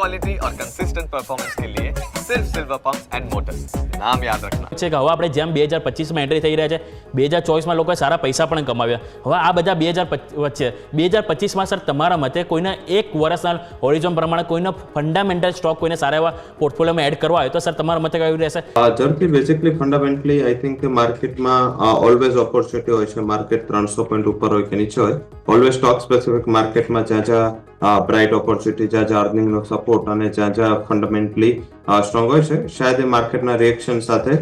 Quality और consistent performance के लिए सिर्फ सिल्वर पंप्स एंड मोटर्स नाम याद रखना છે કે હવે આપણે જેમ બે હજાર પચીસમાં એન્ટ્રી થઈ રહ્યા છે બે હજાર ચોવીસમાં લોકોએ સારા પૈસા પણ કમાવ્યા હવે આ બધા બે હજાર વચ્ચે બે હજાર પચીસમાં સર તમારા મતે કોઈને એક વર્ષના હોરિઝોન પ્રમાણે કોઈને ફંડામેન્ટલ સ્ટોક કોઈને સારા એવા પોર્ટફોલિયોમાં એડ કરવા હોય તો સર તમારા મતે કયું રહેશે ઝડપી બેઝિકલી ફંડામેન્ટલી આઈ થિંક કે માર્કેટમાં ઓલવેઝ ઓપોર્ચ્યુનિટી હોય છે માર્કેટ ત્રણસો પોઈન્ટ ઉપર હોય કે નીચે હોય ઓલવેઝ સ્ટોક સ્પેસિફિક માર્કેટમાં જ્યાં જ્યાં બ્રાઇટ ઓપોર્ચ્યુનિટી જ્યાં અર્નિંગનો સપોર્ટ અને જ્યાં જ્યાં ફંડામેન્ટલી સ્ટ્રોંગ હોય છે, શાયદ એ માર્કેટના રિએક્શન સાથે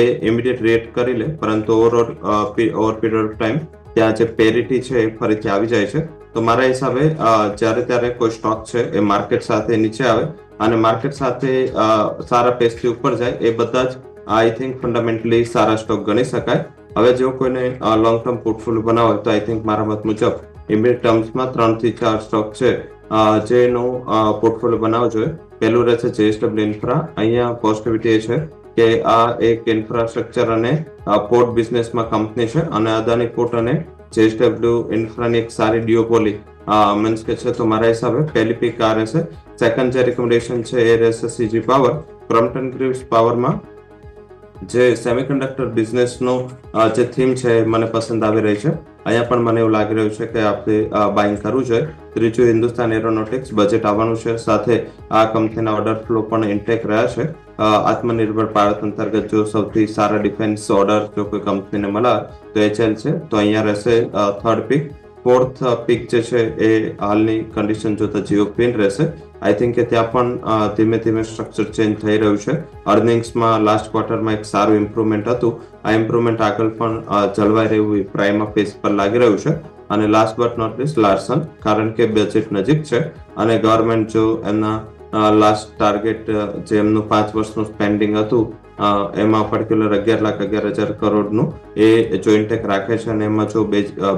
એ ઇમિડિયેટ રિએક્ટ કરી લે, પરંતુ overall over period of time ત્યાં જે પેરિટી છે એ ફરીથી આવી જાય છે. તો મારા હિસાબે જ્યારે ત્યારે કોઈ સ્ટોક છે એ માર્કેટ સાથે નીચે આવે અને માર્કેટ સાથે સારા પેસથી ઉપર જાય, એ બધા જ આઈ થિંક ફંડામેન્ટલી સારા સ્ટોક ગણી શકાય. હવે જો કોઈને લોંગ ટર્મ પોર્ટફોલિયો બનાવો તો આઈ થિંક મારા મત મુજબ ઇમિડિયેટ ટર્મ્સમાં ત્રણથી ચાર સ્ટોક છે. જેનું પોર્ટફોલિયો બનાવવું જોઈએ પહેલું રહેશે જેએસડબલ્યુ ઇન્ફ્રા અહીંયા પોઝિટિવિટી છે કે આ એક ઇન્ફ્રાસ્ટ્રક્ચર અને પોર્ટ બિઝનેસમાં કંપની છે અને અદાની પોર્ટ અને જેએસડબલ્યુ ઇન્ફ્રાની એક સારી ડિયોપોલી મીન્સ કે છે તો મારા હિસાબે પહેલી પીક આ રહેશે સેકન્ડ જે રિકમેન્ડેશન છે એ રહેશે સીજી પાવર ક્રોમ્પટન ગ્રીવ્સ પાવરમાં જે સેમિકન્ડક્ટર બિઝનેસનો જે થીમ છે મને પસંદ આવી રહી છે. અહીંયા પણ મને એવું લાગી રહ્યું છે કે આપણે બાઇંગ કરવું જોઈએ. ત્રીજું હિન્દુસ્તાન એરોનોટિક્સ બજેટ આવવાનું છે. સાથે આ કંપનીના ઓર્ડર ફ્લો પણ ઇન્ટેક રહ્યા છે. આત્મનિર્ભર ભારત અંતર્ગત જો સૌથી સારા ડિફેન્સ ઓર્ડર જો કોઈ કંપનીને મળે તો એચએલ છે. તો અહીંયા રહેશે થર્ડ પીક ફોર્થ પીક જે છે એ હાલની કન્ડિશન જોતા જીઓ પિન રહેશે. આઈ થિંક કે ત્યાં પણ ધીમે ધીમે સ્ટ્રક્ચર ચેન્જ થઈ રહ્યું છે. અર્નિંગ્સમાં લાસ્ટ ક્વાર્ટરમાં એક સારું ઇમ્પ્રુવમેન્ટ હતું. આ ઇમ્પ્રુવમેન્ટ આગળ પણ જળવાઈ રહેવું પ્રાઇમા ફેસ પર લાગી રહ્યું છે. અને last but not least Larsen કારણ કે બજેટ નજીક છે. અને ગવર્મેન્ટ જો એમના લાસ્ટ ટાર્ગેટ જે એમનું પાંચ વર્ષનું સ્પેન્ડિંગ હતું એમાં પર્ટિક્યુલર અગિયાર લાખ અગિયાર હજાર કરોડનું એ જોઈન્ટેક રાખે છે અને એમાં જો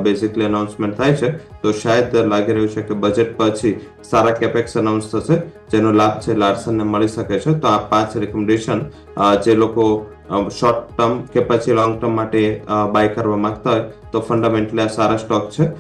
બેઝિકલી અનાઉન્સમેન્ટ થાય છે, તો શાયદ લાગી રહ્યું છે કે બજેટ પછી સારા કેપેક્સ અનાઉન્સ થશે, જેનો લાભ છે લાર્સનને મળી શકે છે. તો આ પાંચ રિકમેન્ડેશન જે લોકો શોર્ટ ટર્મ કે પછી લોંગ ટર્મ માટે બાય કરવા માંગતા હોય, તો ફંડામેન્ટલી આ સારા સ્ટોક છે.